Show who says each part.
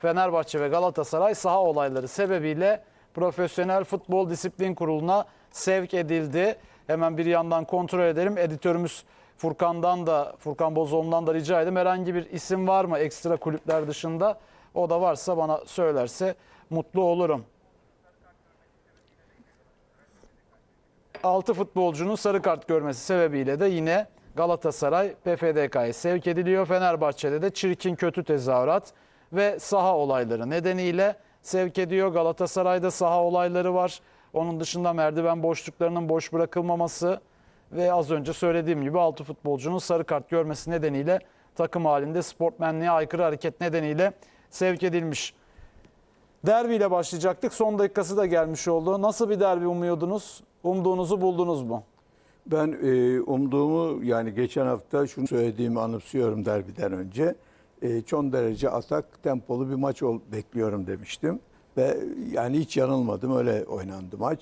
Speaker 1: Fenerbahçe ve Galatasaray saha olayları sebebiyle Profesyonel Futbol Disiplin Kurulu'na sevk edildi. Hemen bir yandan kontrol edelim. Editörümüz Furkan'dan da Furkan Bozoğlu'ndan da rica edeyim. Herhangi bir isim var mı ekstra kulüpler dışında? O da varsa bana söylerse mutlu olurum. 6 futbolcunun sarı kart görmesi sebebiyle de yine Galatasaray PFDK'ya sevk ediliyor. Fenerbahçe'de de çirkin kötü tezahürat ve saha olayları nedeniyle sevk ediyor. Galatasaray'da saha olayları var. Onun dışında merdiven boşluklarının boş bırakılmaması ve az önce söylediğim gibi 6 futbolcunun sarı kart görmesi nedeniyle takım halinde sportmenliğe aykırı hareket nedeniyle sevk edilmiş. Derbi ile başlayacaktık. Son dakikası da gelmiş oldu. Nasıl bir derbi umuyordunuz? Umduğunuzu buldunuz mu?
Speaker 2: Ben e, umduğumu yani geçen hafta şunu söylediğimi anımsıyorum derbiden önce. E, çok derece atak tempolu bir maç ol, bekliyorum demiştim. Ve yani hiç yanılmadım öyle oynandı maç.